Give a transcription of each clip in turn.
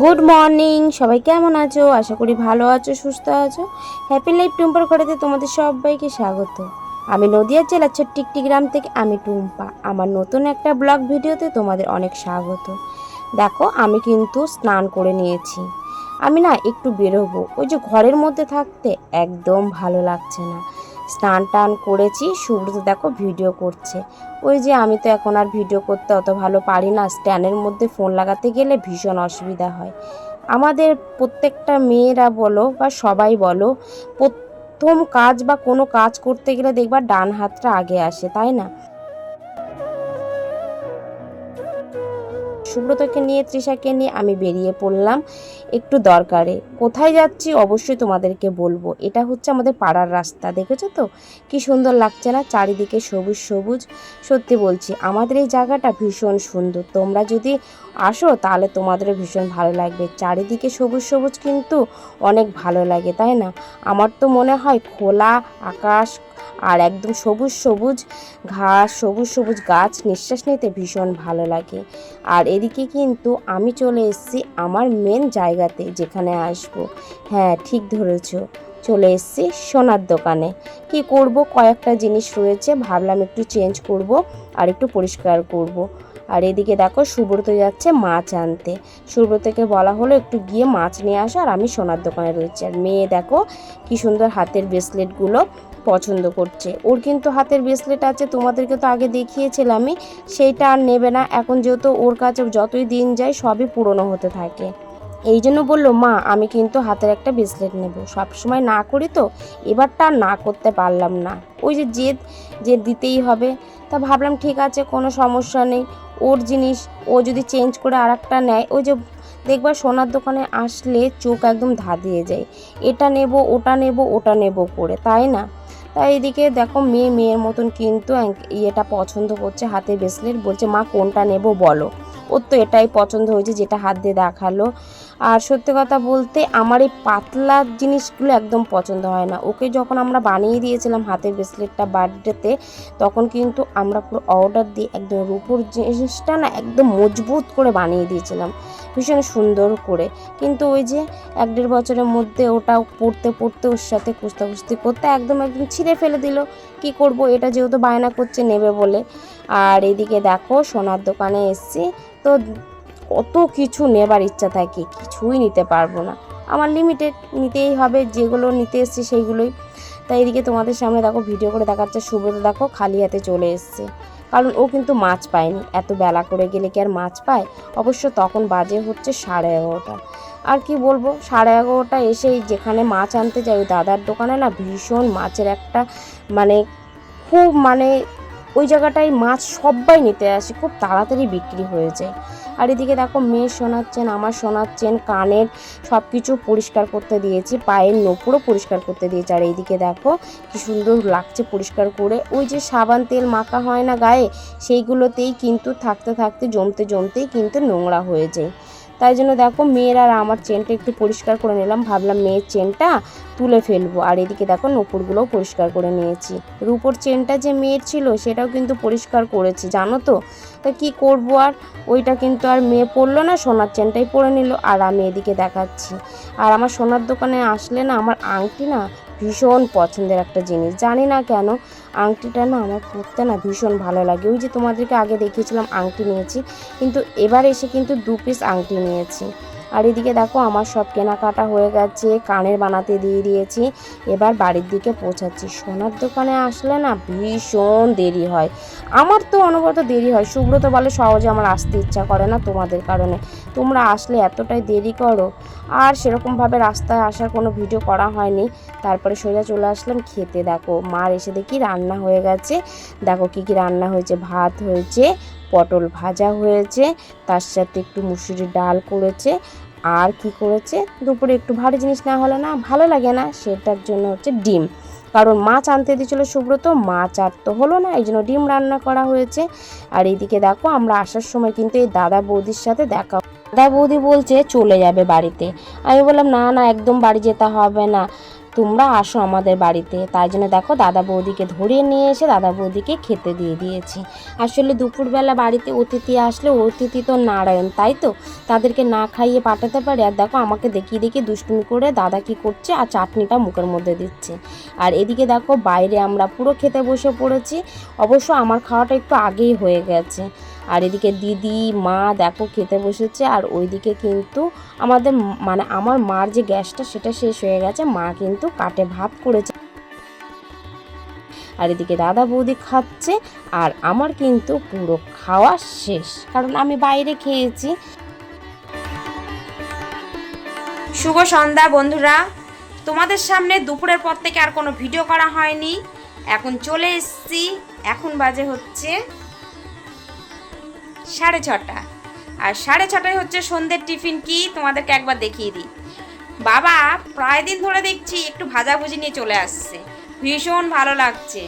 Good morning সবাই কেমন আছো? আশা করি ভালো আছো, সুস্থ আছো। হ্যাপি লাইফ টুম্পার ঘরেতে তোমাদের সবাইকে স্বাগত। আমি নদিয়া জেলার ছোট্ট গ্রাম থেকে আমি টুম্পা। আমার নতুন একটা ব্লগ ভিডিওতে তোমাদের অনেক স্বাগত। দেখো, আমি কিন্তু স্নান করে নিয়েছি। আমি না একটু বেরোবো। ওই যে ঘরের মধ্যে থাকতে একদম ভালো লাগছে না। স্নান টান করেছি সুব্রত দেখো ভিডিও করছে। ওই যে আমি তো এখন আর ভিডিও করতে অত ভালো পারি না, স্ট্যান্ডের মধ্যে ফোন লাগাতে গেলে ভীষণ অসুবিধা হয়। আমাদের প্রত্যেকটা মেয়েরা বলো বা সবাই বলো, প্রথম কাজ বা কোনো কাজ করতে গেলে দেখবা ডান হাতটা আগে আসে, তাই না? সুব্রতকে নিয়ে, তৃষাকে নিয়ে আমি বেরিয়ে পড়লাম। একটু দরকারে। কোথায় যাচ্ছি অবশ্যই তোমাদেরকে বলব। এটা হচ্ছে আমাদের পাড়ার রাস্তা, দেখেছ তো? কি সুন্দর লাগছে না? চারিদিকে সবুজ সবুজ। সত্যি বলছি, আমাদের এই জায়গাটা ভীষণ সুন্দর। তোমরা যদি আসো, তাহলে তোমাদেরও ভীষণ ভালো লাগবে। চারিদিকে সবুজ সবুজ কিন্তু অনেক ভালো লাগে, তাই না? আমার তো মনে হয় খোলা আকাশ আর একদম সবুজ সবুজ ঘাস, সবুজ সবুজ গাছ নিঃশ্বাস নিতে ভীষণ ভালো লাগে। আর এদিকে কিন্তু আমি চলে এসেছি আমার মেন জায়গাতে যেখানে আসব। হ্যাঁ ঠিক ধরেছ। চলে এসেছি সোনার দোকানে। কি করব? কয়েকটা জিনিস রয়েছে, ভাবলাম একটু চেঞ্জ করব আর একটু পরিষ্কার করব। আর এদিকে দেখো সুব্রত যাচ্ছে মাছ আনতে। সুব্রতকে বলা হলো একটু গিয়ে মাছ নিয়ে আসো আর আমি সোনার দোকানে রয়েছি। আর মেয়ে দেখো কি সুন্দর হাতের ব্রেসলেটগুলো পছন্দ করছে। ওর কিন্তু হাতের ব্রেসলেট আছে, তোমাদেরকে তো আগে দেখিয়েছিলামই, সেইটা আর নেবে না। এখন যেহেতু ওর কাছে যতই দিন যায়, সবই পুরনো হতে থাকে। এই জন্য বলল, মা, আমি কিন্তু হাতের একটা ব্রেসলেট নেব। সবসময় না করি তো, এবারটা না করতে পারলাম না। ওই যে জেদ, যে দিতেই হবে। তা ভাবলাম, ঠিক আছে, কোনো সমস্যা নেই। ওর জিনিস, ও যদি চেঞ্জ করে আর একটা নেয়, ওই যে দেখবা সোনার দোকানে আসলে চোখ একদম ধাঁধিয়ে যায়। এটা নেব, ওটা নেব ওটা নেব করে, তাই না? তাই এদিকে দেখো মেয়ে মেয়ের মতন কিন্তু ইয়েটা পছন্দ করছে হাতে ব্রেসলেট বলছে, মা, কোনটা নেব বলো। ওর তো এটাই পছন্দ হয়েছে, যেটা হাত দিয়ে দেখাল। আর সত্যি কথা বলতে আমার এই পাতলা জিনিসগুলো একদম পছন্দ হয় না। ওকে যখন আমরা বানিয়ে দিয়েছিলাম হাতের ব্রেসলেটটা বার্থডেতে তখন কিন্তু আমরা পুরো অর্ডার দিয়ে একদম রূপোর জিনিসটা না একদম মজবুত করে বানিয়ে দিয়েছিলাম। ভীষণ সুন্দর করে। কিন্তু ওই যে এক দেড় বছরের মধ্যে ওটা পড়তে পড়তে ওর সাথে কুস্তা কুস্তি করতে একদম একদম ছিঁড়ে ফেলে দিল। কি করব? এটা যেহেতু বায়না করছে নেবে বলে। আর এদিকে দেখো সোনার দোকানে এসছি। তো কত কিছু নেবার ইচ্ছা থাকে, কিছুই নিতে পারব না। আমার লিমিটেড নিতেই হবে, যেগুলো নিতে এসছি সেইগুলোই তাই এদিকে তোমাদের সামনে দেখো ভিডিও করে দেখাচ্ছে সুব্রত। দেখো, খালি হাতে চলে এসছে। কারণ ও কিন্তু মাছ পায়নি। এত বেলা করে গেলে কি আর মাছ পায়? অবশ্য তখন বাজে হচ্ছে সাড়ে এগারোটা। আর কি বলব, সাড়ে এগারোটা এসেই যেখানে মাছ আনতে যাই ওই দাদার দোকানে না ভীষণ মাছের একটা মানে খুব মানে ওই জায়গাটায় মাছ সবাই নিতে আসে, খুব তাড়াতাড়ি বিক্রি হয়ে যায়। আর এদিকে দেখো মেয়ে শোনাচ্ছেন, আমার শোনাচ্ছেন, কানের সব কিছু পরিষ্কার করতে দিয়েছি, পায়ের নোপরও পরিষ্কার করতে দিয়েছি। আর এইদিকে দেখো কি সুন্দর লাগছে পরিষ্কার করে। ওই যে সাবান তেল মাখা হয় না গায়ে, সেইগুলোতেই কিন্তু থাকতে থাকতে, জমতে জমতেই কিন্তু নোংরা হয়ে যায়। তাই জন্য দেখো মেয়ের আর আমার চেনটা একটু পরিষ্কার করে নিলাম। ভাবলাম মেয়ের চেনটা তুলে ফেলব। আর এদিকে দেখো নপুরগুলোও পরিষ্কার করে নিয়েছি। রূপোর চেনটা যে মেয়ের ছিল, সেটাও কিন্তু পরিষ্কার করেছি, জানো তো? তা কি করব আর? ওইটা কিন্তু আর মেয়ে পড়ল না, সোনার চেনটাই পরে নিল। আর আমি এদিকে দেখাচ্ছি। আর আমার সোনার দোকানে আসলে না, আমার আংটি না ভীষণ পছন্দের একটা জিনিস। জানি না কেন আংটিটা না আমার পরতে না ভীষণ ভালো লাগে। ওই যে তোমাদেরকে আগে দেখিয়েছিলাম আংটি নিয়েছি, কিন্তু এবার এসে কিন্তু দু পিস আংটি নিয়েছি। আর এদিকে দেখো, আমার সব কেনাকাটা হয়ে গেছে, কানের বানাতে দিয়ে দিয়েছি। এবার বাড়ির দিকে পৌঁছাচ্ছি। সোনার দোকানে আসলে না ভীষণ দেরি হয়। আমার তো অনবরত দেরি হয়। সুব্রত বলে সহজে আমার আসতে ইচ্ছা করে না তোমাদের কারণে। তোমরা আসলে এতটাই দেরি করো। আর সেরকমভাবে রাস্তায় আসার কোনো ভিডিও করা হয়নি। তারপরে সোজা চলে আসলাম খেতে। দেখো, মার এসে দেখি রান্না হয়ে গেছে। দেখো কি কি রান্না হয়েছে, ভাত হয়েছে পটল ভাজা হয়েছে, তার সাথে একটু মুসুরির ডাল করেছে, আর কি করেছে? দুপুরে একটু ভারী জিনিস না হলে না ভালো লাগে না, সেটার জন্য হচ্ছে ডিম। কারণ মাছ আনতে দিয়েছিল সুব্রত, মাছ আর তো হলো না, এই জন্য ডিম রান্না করা হয়েছে। আর এইদিকে দেখো, আমরা আসার সময় কিন্তু এই দাদা বৌদির সাথে দেখা দাদা বৌদি বলছে চলে যাবে বাড়িতে। আমি বললাম, না না, একদম বাড়ি যেতে হবে না। তোমরা আসো আমাদের বাড়িতে। তাই জন্য দেখো দাদা বৌদিকে ধরিয়ে নিয়ে এসে দাদা বৌদিকে খেতে দিয়ে দিয়েছি। আসলে দুপুরবেলা বাড়িতে অতিথি আসলে অতিথি তো নারায়ণ, তাই তো? তাদেরকে না খাইয়ে পাঠাতে পারে। আর দেখো আমাকে দেখিয়ে দেখিয়ে দুষ্টুমি করে দাদা কি করছে আর চাটনিটা মুখের মধ্যে দিচ্ছে। আর এদিকে দেখো বাইরে আমরা পুরো খেতে বসে পড়েছি। অবশ্য আমার খাওয়াটা একটু আগেই হয়ে গেছে। আর এদিকে দিদি, মা দেখো খেতে বসেছে, আর ওইদিকে কিন্তু আমাদের মানে আমার মার যে গ্যাসটা সেটা শেষ হয়ে গেছে, মা কিন্তু কাটে ভাত করেছে। আর এদিকে দাদা বৌদি খাচ্ছে, আর আমার কিন্তু পুরো খাওয়া শেষ, কারণ আমি বাইরে খেয়েছি। শুভ সন্ধ্যা বন্ধুরা, তোমাদের সামনে দুপুরের পর থেকে আর কোনো ভিডিও করা হয়নি। এখন চলে এসেছি, এখন বাজে হচ্ছে সাড়ে ছটা। আর সাড়ে ছটায় হচ্ছে সন্ধ্যের টিফিন কি? তোমাদেরকে একবার দেখিয়ে দিই। বাবা, প্রায় দিন ধরে দেখছি একটু ভাজাভুজি নিয়ে চলে আসছে। ভীষণ ভালো লাগছে।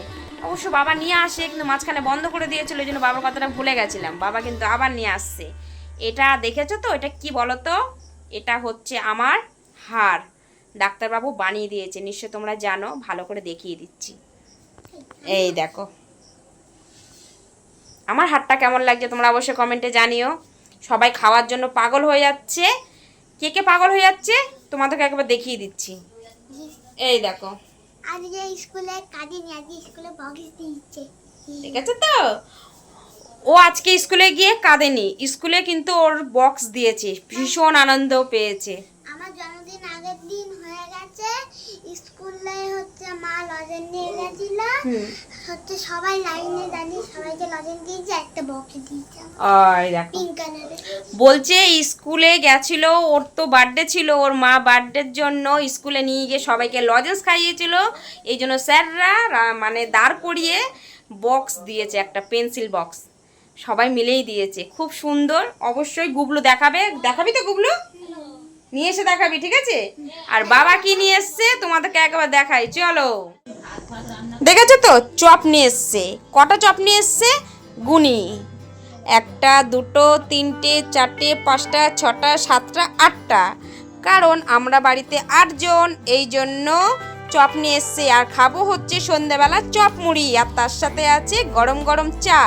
অবশ্য বাবা নিয়ে আসে, কিন্তু মাঝখানে বন্ধ করে দিয়েছিল, ওই জন্য বাবার কথাটা ভুলে গেছিলাম। বাবা কিন্তু আবার নিয়ে আসছে। এটা দেখেছ তো? এটা কি বলো তো এটা হচ্ছে আমার হার ডাক্তারবাবু বানিয়ে দিয়েছে, নিশ্চয় তোমরা জানো। ভালো করে দেখিয়ে দিচ্ছি। এই দেখো। আমার হাতটা কেমন লাগছে তোমরা অবশ্যই কমেন্টে জানিও। সবাই খাওয়ার জন্য পাগল হয়ে যাচ্ছে। কে কে পাগল হয়ে যাচ্ছে? তোমাদেরকে একবার দেখিয়ে দিচ্ছি। এই দেখো। আজকে স্কুলে কাজে নিয়ে আজকে স্কুলে বক্স দিয়েছে। ঠিক আছে তো? ও আজকে স্কুলে গিয়ে কাঁদেনি। স্কুলে কিন্তু ওর বক্স দিয়েছে। ভীষণ আনন্দ পেয়েছে। আমার জন্মদিন আগের দিন হয়ে গেছে। স্কুলে হচ্ছে মা লজেন নিয়ে গেছিল। হচ্ছে সবাই লাইনে দাঁড়িয়ে সবাইকে লজেন দিয়েছে একটা বক্স দিয়েছে। ওই দেখো। পিঙ্ক কালারের। বলছে স্কুলে গেছিল ওর তো বার্থডে ছিল ওর মা বার্থডের জন্য স্কুলে নিয়ে গিয়ে সবাইকে লজেন্স খাইয়েছিল। এই জন্য স্যাররা মানে দাঁড় করিয়ে বক্স দিয়েছে একটা পেন্সিল বক্স সবাই মিলেই দিয়েছে খুব সুন্দর। অবশ্যই গুবলু দেখাবে। দেখাবি তো গুবলু নিয়ে এসে দেখাবি ঠিক আছে? আর বাবা কি নিয়ে এসছে? তোমাদেরকে একবার দেখাই। চলো। দেখেছ তো? চপ নিয়ে এসছে। কটা চপ নিয়ে এসছে? গুনি একটা, দুটো, তিনটে, চারটে, পাঁচটা, ছটা, সাতটা, আটটা। কারণ আমরা বাড়িতে আটজন, এই জন্য চপ নিয়ে এসছে। আর খাব হচ্ছে সন্ধেবেলা চপ মুড়ি। আর তার সাথে আছে গরম গরম চা।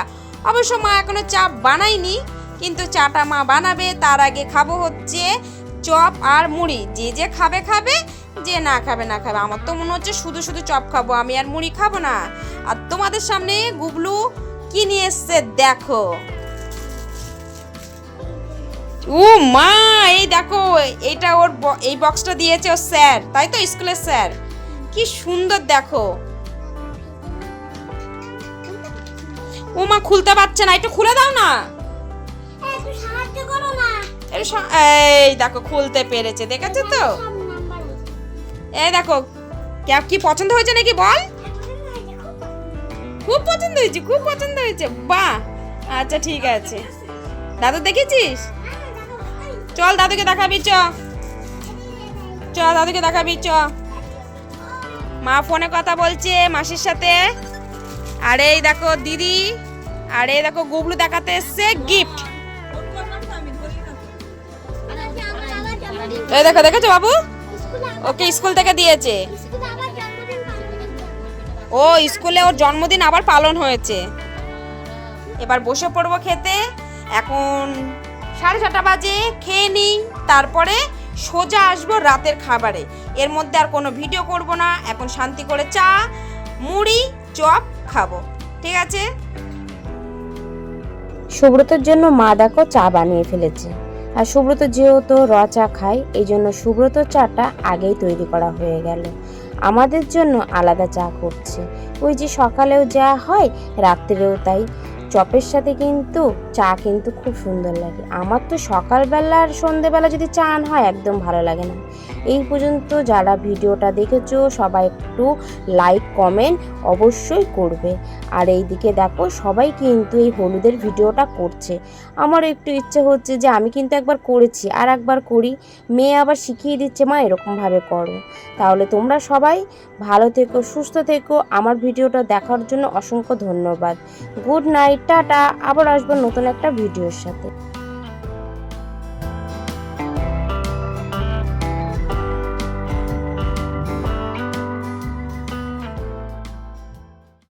অবশ্য মা এখনও চা বানায়নি, কিন্তু চাটা মা বানাবে। তার আগে খাব হচ্ছে চপ আর মুড়ি। যে যে খাবে খাবে। যে না খাবে না খাবে। আমার তো মনে হচ্ছে শুধু শুধু চপ খাব। আমি আর মুড়ি খাব না। আর তোমাদের সামনে গুবলু কি নিয়ে এসছে দেখো। ও মা এই দেখো এইটা ওর এই বক্সটা দিয়েছে ওর স্যার। তাই তো স্কুলের স্যার। কি সুন্দর দেখো। ও মা খুলতে পারছে না। একটু খুলে দাও না। এই দেখো খুলতে পেরেছে। দেখেছ তো? এই দেখো কে- কি পছন্দ হয়েছে নাকি বল? খুব পছন্দ হয়েছে, খুব পছন্দ হয়েছে। বাহ আচ্ছা ঠিক আছে। দাদু দেখেছিস? চল দাদুকে দেখাবি, চ। চ দাদুকে দেখাবি, চ। মা ফোনে কথা বলছে মাসির সাথে। আর এই দেখো দিদি, আর এই দেখো গুবলু দেখাতে এসছে গিফট এই দেখো, দেখেছ বাবু? ওকে স্কুল থেকে দিয়েছে। ও, স্কুলে ওর জন্মদিন আবার পালন হয়েছে। এবার বসে পড়ব খেতে। এখন সাড়ে ছটা বাজে, খেয়ে নিই, তারপরে সোজা আসব রাতের খাবারে। এর মধ্যে আর কোনো ভিডিও করব না। এখন শান্তি করে চা, মুড়ি, চপ খাব। ঠিক আছে? সুব্রতর জন্য মা দেখো চা বানিয়ে ফেলেছে। আর সুব্রত যেহেতু র চা খায়, এই জন্য সুব্রত চাটা আগেই তৈরি করা হয়ে গেল। আমাদের জন্য আলাদা চা করছে। ওই যে সকালেও যা হয়, রাত্রেও তাই। চপের সাথে কিন্তু চা কিন্তু খুব সুন্দর লাগে। আমার তো সকালবেলা আর সন্ধেবেলা যদি চা হয়, একদম ভালো লাগে না। এই পর্যন্ত যারা ভিডিওটা দেখেছ, সবাই একটু লাইক কমেন্ট অবশ্যই করবে। আর এই দিকে দেখো, সবাই কিন্তু এই হলুদের ভিডিওটা করছে। আমারও একটু ইচ্ছে হচ্ছে যে আমি কিন্তু একবার করেছি, আর একবার করি। মেয়ে আবার শিখিয়ে দিচ্ছে, মা, এরকমভাবে করো। তাহলে তোমরা সবাই ভালো থেকো, সুস্থ থেকো। আমার ভিডিওটা দেখার জন্য অসংখ্য ধন্যবাদ। Good night, tata. আবার আসব নতুন একটা ভিডিওর সাথে।